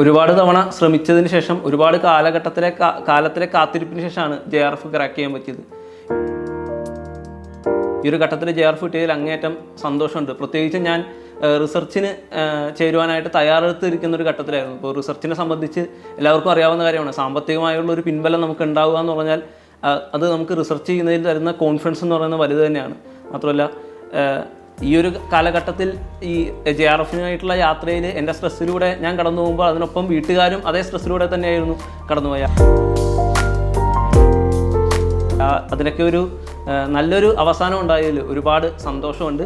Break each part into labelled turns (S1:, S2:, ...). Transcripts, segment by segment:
S1: ഒരുപാട് തവണ ശ്രമിച്ചതിന് ശേഷം ഒരുപാട് കാലഘട്ടത്തിലെ കാലത്തിലെ കാത്തിരിപ്പിന് ശേഷമാണ് ജെ ആർ എഫ് ക്രാക്ക് ചെയ്യാൻ പറ്റിയത്. ഈ ഒരു ഘട്ടത്തിൽ ജെ ആർ എഫ് കിട്ടിയതിൽ അങ്ങേയറ്റം സന്തോഷമുണ്ട്. പ്രത്യേകിച്ച് ഞാൻ റിസർച്ചിന് ചേരുവാനായിട്ട് തയ്യാറെടുത്തിരിക്കുന്ന ഒരു ഘട്ടത്തിലായിരുന്നു. ഇപ്പോൾ റിസർച്ചിനെ സംബന്ധിച്ച് എല്ലാവർക്കും അറിയാവുന്ന കാര്യമാണ്. സാമ്പത്തികമായുള്ള ഒരു പിൻബലം നമുക്ക് ഉണ്ടാവുക എന്ന് പറഞ്ഞാൽ അത് നമുക്ക് റിസർച്ച് ചെയ്യുന്നതിൽ തരുന്ന കോൺഫിഡൻസ് എന്ന് പറയുന്നത് വലുത് തന്നെയാണ്. മാത്രമല്ല ഈ ഒരു കാലഘട്ടത്തിൽ ഈ ജെ ആർ എഫിനായിട്ടുള്ള യാത്രയിൽ എന്റെ സ്ട്രെസ്സിലൂടെ ഞാൻ കടന്നു പോകുമ്പോൾ അതിനൊപ്പം വീട്ടുകാരും അതേ സ്ട്രെസ്സിലൂടെ തന്നെയായിരുന്നു കടന്നുപോയ അതിനൊക്കെ ഒരു നല്ലൊരു അവസാനം ഉണ്ടായതിൽ ഒരുപാട് സന്തോഷമുണ്ട്.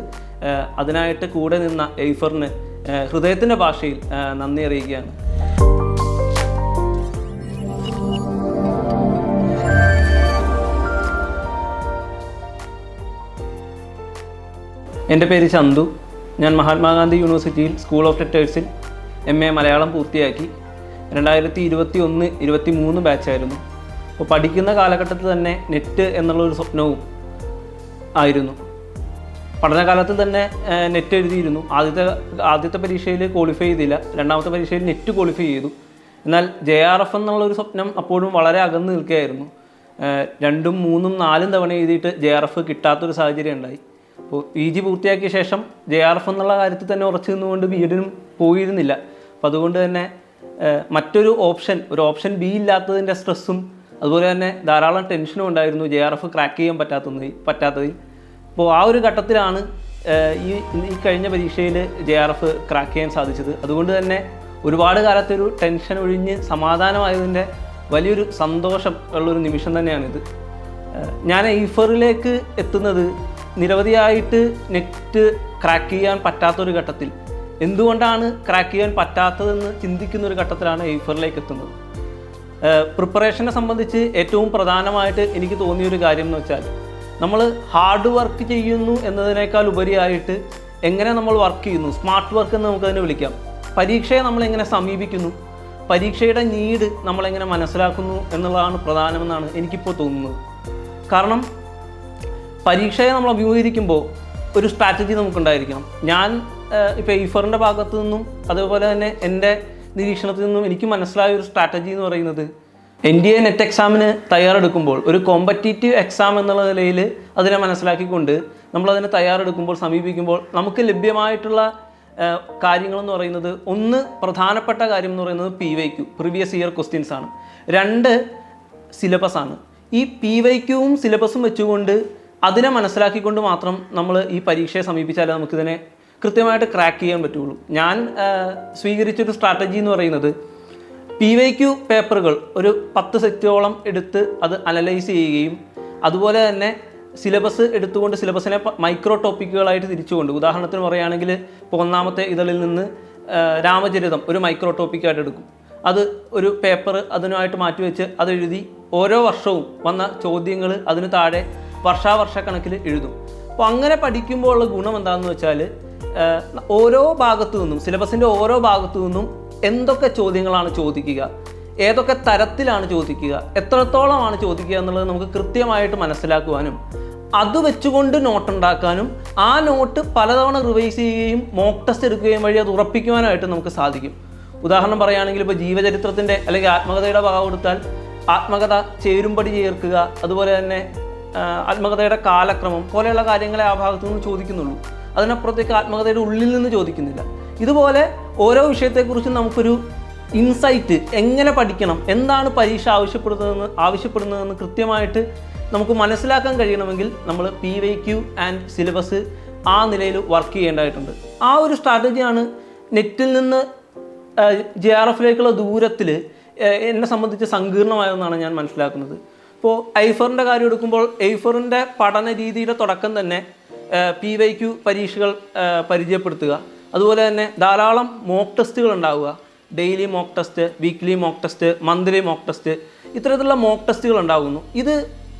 S1: അതിനായിട്ട് കൂടെ നിന്ന എയ്ഫറിന് ഹൃദയത്തിന്റെ ഭാഷയിൽ നന്ദി അറിയിക്കുകയാണ്. എന്റെ പേര് ചന്തു. ഞാൻ മഹാത്മാഗാന്ധി യൂണിവേഴ്സിറ്റിയിൽ സ്കൂൾ ഓഫ് ലെറ്റേഴ്സിൽ എം എ മലയാളം പൂർത്തിയാക്കി. രണ്ടായിരത്തി ഇരുപത്തി ഒന്ന് ഇരുപത്തി മൂന്ന് ബാച്ചായിരുന്നു അപ്പോൾ പഠിക്കുന്ന കാലഘട്ടത്തിൽ തന്നെ നെറ്റ് എന്നുള്ളൊരു സ്വപ്നവും ആയിരുന്നു. പഠനകാലത്ത് തന്നെ നെറ്റ് എഴുതിയിരുന്നു. ആദ്യത്തെ ആദ്യത്തെ പരീക്ഷയിൽ ക്വാളിഫൈ ചെയ്തില്ല. രണ്ടാമത്തെ പരീക്ഷയിൽ നെറ്റ് ക്വാളിഫൈ ചെയ്തു. എന്നാൽ ജെ ആർ എഫ് എന്നുള്ളൊരു സ്വപ്നം അപ്പോഴും വളരെ അകന്ന് നിൽക്കുകയായിരുന്നു. രണ്ടും മൂന്നും നാലും തവണ എഴുതിയിട്ട് ജെ ആർ എഫ് കിട്ടാത്തൊരു സാഹചര്യം ഉണ്ടായി. അപ്പോൾ പി ജി പൂർത്തിയാക്കിയ ശേഷം ജെ ആർ എഫ് എന്നുള്ള കാര്യത്തിൽ തന്നെ ഉറച്ചു നിന്നുകൊണ്ട് ബി എഡിനും പോയിരുന്നില്ല. അപ്പോൾ അതുകൊണ്ട് തന്നെ മറ്റൊരു ഓപ്ഷൻ ഒരു ഓപ്ഷൻ ബി ഇല്ലാത്തതിന്റെ സ്ട്രെസ്സും അതുപോലെ തന്നെ ധാരാളം ടെൻഷനും ഉണ്ടായിരുന്നു ജെ ആർ എഫ് ക്രാക്ക് ചെയ്യാൻ പറ്റാത്തതിൽ പറ്റാത്തതിൽ. അപ്പോൾ ആ ഒരു ഘട്ടത്തിലാണ് ഈ ഈ കഴിഞ്ഞ പരീക്ഷയിൽ ജെ ആർ എഫ് ക്രാക്ക് ചെയ്യാൻ സാധിച്ചത്. അതുകൊണ്ട് തന്നെ ഒരുപാട് കാലത്തൊരു ടെൻഷൻ ഒഴിഞ്ഞ് സമാധാനമായതിന്റെ വലിയൊരു സന്തോഷം ഉള്ളൊരു നിമിഷം തന്നെയാണിത്. ഞാൻ ഈഫറിലേക്ക് എത്തുന്നത് നിരവധിയായിട്ട് നെറ്റ് ക്രാക്ക് ചെയ്യാൻ പറ്റാത്തൊരു ഘട്ടത്തിൽ. എന്തുകൊണ്ടാണ് ക്രാക്ക് ചെയ്യാൻ പറ്റാത്തതെന്ന് ചിന്തിക്കുന്ന ഒരു ഘട്ടത്തിലാണ് എയ്ഫറിലേക്ക് എത്തുന്നത്? പ്രിപ്പറേഷനെ സംബന്ധിച്ച് ഏറ്റവും പ്രധാനമായിട്ട് എനിക്ക് തോന്നിയൊരു കാര്യം എന്ന് വെച്ചാൽ നമ്മൾ ഹാർഡ് വർക്ക് ചെയ്യുന്നു എന്നതിനേക്കാൾ ഉപരിയായിട്ട് എങ്ങനെ നമ്മൾ വർക്ക് ചെയ്യുന്നു? സ്മാർട്ട് വർക്ക് എന്ന് നമുക്കതിനെ വിളിക്കാം. പരീക്ഷയെ നമ്മൾ എങ്ങനെ സമീപിക്കുന്നു? പരീക്ഷയുടെ നീഡ് നമ്മളെങ്ങനെ മനസ്സിലാക്കുന്നു എന്നുള്ളതാണ് പ്രധാനമെന്നാണ് എനിക്കിപ്പോൾ തോന്നുന്നത്. കാരണം പരീക്ഷയെ നമ്മൾ അഭിമുഖീകരിക്കുമ്പോൾ ഒരു സ്ട്രാറ്റജി നമുക്കുണ്ടായിരിക്കണം. ഞാൻ ഇപ്പോൾ ഈഫറിന്റെ ഭാഗത്തു നിന്നും അതുപോലെ തന്നെ എന്റെ നിരീക്ഷണത്തിൽ നിന്നും എനിക്ക് മനസ്സിലായ ഒരു സ്ട്രാറ്റജി എന്ന് പറയുന്നത് എൻ ഡി എ നെറ്റ് എക്സാമിന് തയ്യാറെടുക്കുമ്പോൾ ഒരു കോമ്പറ്റീറ്റീവ് എക്സാം എന്നുള്ള നിലയിൽ അതിനെ മനസ്സിലാക്കിക്കൊണ്ട് നമ്മളതിനെ തയ്യാറെടുക്കുമ്പോൾ സമീപിക്കുമ്പോൾ നമുക്ക് ലഭ്യമായിട്ടുള്ള കാര്യങ്ങളെന്ന് പറയുന്നത് ഒന്ന് പ്രധാനപ്പെട്ട കാര്യം എന്ന് പറയുന്നത് P Y Q previous year questions ആണ്. രണ്ട് സിലബസ് ആണ്. ഈ പി വൈ ക്യൂവും സിലബസും വെച്ചുകൊണ്ട് അതിനെ മനസ്സിലാക്കിക്കൊണ്ട് മാത്രം നമ്മൾ ഈ പരീക്ഷയെ സമീപിച്ചാലേ നമുക്കിതിനെ കൃത്യമായിട്ട് ക്രാക്ക് ചെയ്യാൻ പറ്റുള്ളൂ. ഞാൻ സ്വീകരിച്ചൊരു സ്ട്രാറ്റജി എന്ന് പറയുന്നത് പി വൈ ക്യു പേപ്പറുകൾ ഒരു പത്ത് സെറ്റോളം എടുത്ത് അത് അനലൈസ് ചെയ്യുകയും അതുപോലെ തന്നെ സിലബസ് എടുത്തുകൊണ്ട് സിലബസിനെ മൈക്രോ ടോപ്പിക്കുകളായിട്ട് തിരിച്ചുകൊണ്ട് ഉദാഹരണത്തിന് പറയുകയാണെങ്കിൽ ഇപ്പോൾ ഒന്നാമത്തെ ഇതളിൽ നിന്ന് രാമചരിതം ഒരു മൈക്രോ ടോപ്പിക്കായിട്ട് എടുക്കും. അത് ഒരു പേപ്പർ അതിനായിട്ട് മാറ്റിവെച്ച് അതെഴുതി ഓരോ വർഷവും വന്ന ചോദ്യങ്ങൾ അതിന് താഴെ വർഷാവർഷക്കണക്കിൽ എഴുതും. അപ്പോൾ അങ്ങനെ പഠിക്കുമ്പോൾ ഉള്ള ഗുണം എന്താണെന്ന് വെച്ചാൽ ഓരോ ഭാഗത്തു നിന്നും സിലബസിന്റെ ഓരോ ഭാഗത്തു നിന്നും എന്തൊക്കെ ചോദ്യങ്ങളാണ് ചോദിക്കുക ഏതൊക്കെ തരത്തിലാണ് ചോദിക്കുക എത്രത്തോളമാണ് ചോദിക്കുക എന്നുള്ളത് നമുക്ക് കൃത്യമായിട്ട് മനസ്സിലാക്കുവാനും അത് വെച്ചുകൊണ്ട് നോട്ട് ഉണ്ടാക്കാനും ആ നോട്ട് പലതവണ റിവൈസ് ചെയ്യുകയും മോക്ക് ടെസ്റ്റ് എടുക്കുകയും വഴി അത് ഉറപ്പിക്കുവാനായിട്ട് നമുക്ക് സാധിക്കും. ഉദാഹരണം പറയുകയാണെങ്കിൽ ഇപ്പോൾ ജീവചരിത്രത്തിന്റെ അല്ലെങ്കിൽ ആത്മകഥയുടെ ഭാഗം കൊടുത്താൽ ആത്മകഥ ചേരുംപടി ചേർക്കുക അതുപോലെ തന്നെ ആത്മകഥയുടെ കാലക്രമം പോലെയുള്ള കാര്യങ്ങളെ ആ ഭാഗത്തു നിന്ന് ചോദിക്കുന്നുള്ളൂ. അതിനപ്പുറത്തേക്ക് ആത്മകഥയുടെ ഉള്ളിൽ നിന്ന് ചോദിക്കുന്നില്ല. ഇതുപോലെ ഓരോ വിഷയത്തെക്കുറിച്ചും നമുക്കൊരു ഇൻസൈറ്റ് എങ്ങനെ പഠിക്കണം എന്താണ് പരീക്ഷ ആവശ്യപ്പെടുന്നതെന്ന് ആവശ്യപ്പെടുന്നതെന്ന് കൃത്യമായിട്ട് നമുക്ക് മനസ്സിലാക്കാൻ കഴിയണമെങ്കിൽ നമ്മൾ P Y Q and syllabus ആ നിലയിൽ വർക്ക് ചെയ്യേണ്ടതായിട്ടുണ്ട്. ആ ഒരു സ്ട്രാറ്റജിയാണ് നെറ്റിൽ നിന്ന് ജെ ആർ എഫിലേക്കുള്ള ദൂരത്തിൽ എന്നെ സംബന്ധിച്ച് സങ്കീർണമായതെന്നാണ് ഞാൻ മനസ്സിലാക്കുന്നത്. ഇപ്പോൾ ഐഫറിന്റെ കാര്യം എടുക്കുമ്പോൾ ഐഫറിന്റെ പഠന രീതിയുടെ തുടക്കം തന്നെ പി വൈ ക്യു പരീക്ഷകൾ പരിചയപ്പെടുത്തുക. അതുപോലെ തന്നെ ധാരാളം മോക്ക് ടെസ്റ്റുകൾ ഉണ്ടാവുക. Daily mock test weekly mock test monthly mock test ഇത്തരത്തിലുള്ള മോക്ക് ടെസ്റ്റുകൾ ഉണ്ടാകുന്നു ഇത്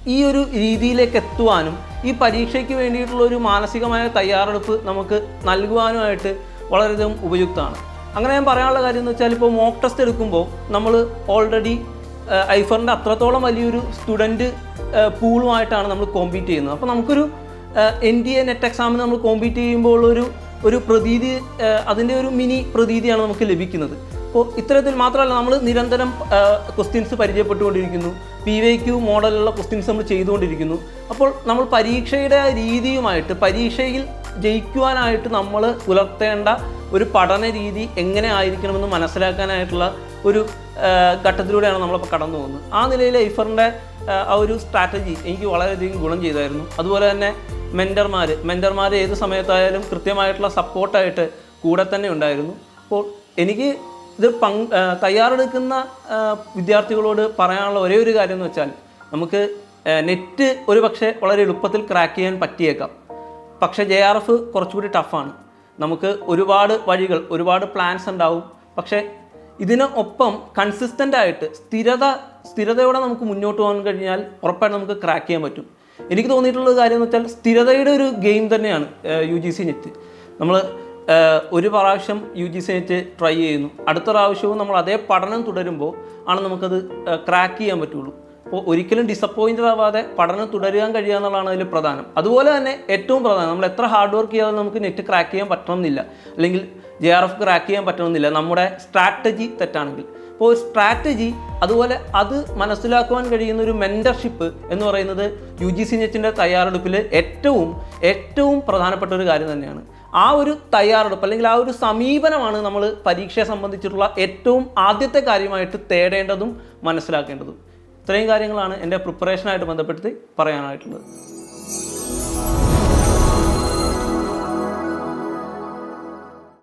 S1: ഈ ഒരു രീതിയിലേക്ക് എത്തുവാനും ഈ പരീക്ഷയ്ക്ക് വേണ്ടിയിട്ടുള്ള ഒരു മാനസികമായ തയ്യാറെടുപ്പ് നമുക്ക് നൽകുവാനുമായിട്ട് വളരെയധികം ഉപയുക്തമാണ്. അങ്ങനെ ഞാൻ പറയാനുള്ള കാര്യം എന്ന് വെച്ചാൽ ഇപ്പോൾ മോക്ക് ടെസ്റ്റ് എടുക്കുമ്പോൾ നമ്മൾ ഓൾറെഡി ഐഫറിന്റെ അത്രത്തോളം വലിയൊരു സ്റ്റുഡന്റ് പൂളുമായിട്ടാണ് നമ്മൾ കോമ്പീറ്റ് ചെയ്യുന്നത്. അപ്പോൾ നമുക്കൊരു എൻ ഡി എ നെറ്റ് എക്സാമിന് നമ്മൾ കോമ്പീറ്റ് ചെയ്യുമ്പോൾ ഒരു ഒരു പ്രതീതി അതിന്റെ ഒരു മിനി പ്രതീതിയാണ് നമുക്ക് ലഭിക്കുന്നത്. അപ്പോൾ ഇത്തരത്തിൽ മാത്രമല്ല നമ്മൾ നിരന്തരം ക്വസ്റ്റ്യൻസ് പരിചയപ്പെട്ടുകൊണ്ടിരിക്കുന്നു. പി വൈ ക്യു മോഡലുള്ള ക്വസ്റ്റ്യൻസ് നമ്മൾ ചെയ്തുകൊണ്ടിരിക്കുന്നു. അപ്പോൾ നമ്മൾ പരീക്ഷയുടെ രീതിയുമായിട്ട് പരീക്ഷയിൽ ജയിക്കുവാനായിട്ട് നമ്മൾ പുലർത്തേണ്ട ഒരു പഠന രീതി എങ്ങനെ ആയിരിക്കണമെന്ന് മനസ്സിലാക്കാനായിട്ടുള്ള ഒരു ഘട്ടത്തിലൂടെയാണ് നമ്മളിപ്പോൾ കടന്നു പോകുന്നത്. ആ നിലയിൽ ഐഫറിന്റെ ആ ഒരു സ്ട്രാറ്റജി എനിക്ക് വളരെയധികം ഗുണം ചെയ്തായിരുന്നു. അതുപോലെ തന്നെ മെന്റർമാർ മെന്റർമാർ ഏത് സമയത്തായാലും കൃത്യമായിട്ടുള്ള സപ്പോർട്ടായിട്ട് കൂടെ തന്നെ ഉണ്ടായിരുന്നു. അപ്പോൾ എനിക്ക് ഇത് പങ്ക് തയ്യാറെടുക്കുന്ന വിദ്യാർത്ഥികളോട് പറയാനുള്ള ഒരേ ഒരു കാര്യം എന്ന് വെച്ചാൽ നമുക്ക് നെറ്റ് ഒരു പക്ഷേ വളരെ എളുപ്പത്തിൽ ക്രാക്ക് ചെയ്യാൻ പറ്റിയേക്കാം. പക്ഷേ ജെ ആർ എഫ് കുറച്ചുകൂടി ടഫാണ്. നമുക്ക് ഒരുപാട് വഴികൾ ഒരുപാട് പ്ലാൻസ് ഉണ്ടാവും. പക്ഷേ ഇതിന് ഒപ്പം കൺസിസ്റ്റന്റ് ആയിട്ട് സ്ഥിരത സ്ഥിരതയോടെ നമുക്ക് മുന്നോട്ട് പോകാൻ കഴിഞ്ഞാൽ ഉറപ്പായിട്ട് നമുക്ക് ക്രാക്ക് ചെയ്യാൻ പറ്റും. എനിക്ക് തോന്നിയിട്ടുള്ള കാര്യം എന്ന് വെച്ചാൽ സ്ഥിരതയുടെ ഒരു ഗെയിം തന്നെയാണ് യു ജി സി നെറ്റ് നമ്മൾ ഒരു പ്രാവശ്യം U G C NET try ചെയ്യുന്നു. അടുത്ത പ്രാവശ്യവും നമ്മൾ അതേ പഠനം തുടരുമ്പോൾ ആണ് നമുക്കത് ക്രാക്ക് ചെയ്യാൻ പറ്റുള്ളൂ. ഒരിക്കലും ഡിസപ്പോയിന്റഡ് ആവാതെ പഠനം തുടരാൻ കഴിയുക എന്നുള്ളതാണ് അതിൽ പ്രധാനം. അതുപോലെ തന്നെ ഏറ്റവും പ്രധാനം നമ്മൾ എത്ര ഹാർഡ് വർക്ക് ചെയ്താലും നമുക്ക് നെറ്റ് ക്രാക്ക് ചെയ്യാൻ പറ്റണമെന്നില്ല. അല്ലെങ്കിൽ ജെ ആർ എഫ് ക്രാക്ക് ചെയ്യാൻ പറ്റണമെന്നില്ല. നമ്മുടെ സ്ട്രാറ്റജി തെറ്റാണെങ്കിൽ. അപ്പോൾ സ്ട്രാറ്റജി അതുപോലെ അത് മനസ്സിലാക്കുവാൻ കഴിയുന്ന ഒരു മെന്റർഷിപ്പ് എന്ന് പറയുന്നത് യു ജി സി നെറ്റിന്റെ തയ്യാറെടുപ്പിൽ ഏറ്റവും ഏറ്റവും പ്രധാനപ്പെട്ട ഒരു കാര്യം തന്നെയാണ്. ആ ഒരു തയ്യാറെടുപ്പ് അല്ലെങ്കിൽ ആ ഒരു സമീപനമാണ് നമ്മൾ പരീക്ഷയെ സംബന്ധിച്ചിട്ടുള്ള ഏറ്റവും ആദ്യത്തെ കാര്യമായിട്ട് തേടേണ്ടതും മനസ്സിലാക്കേണ്ടതും. ഇത്രയും കാര്യങ്ങളാണ് എന്റെ പ്രിപ്പറേഷനായിട്ട് ബന്ധപ്പെടുത്തി പറയാനായിട്ടുള്ളത്.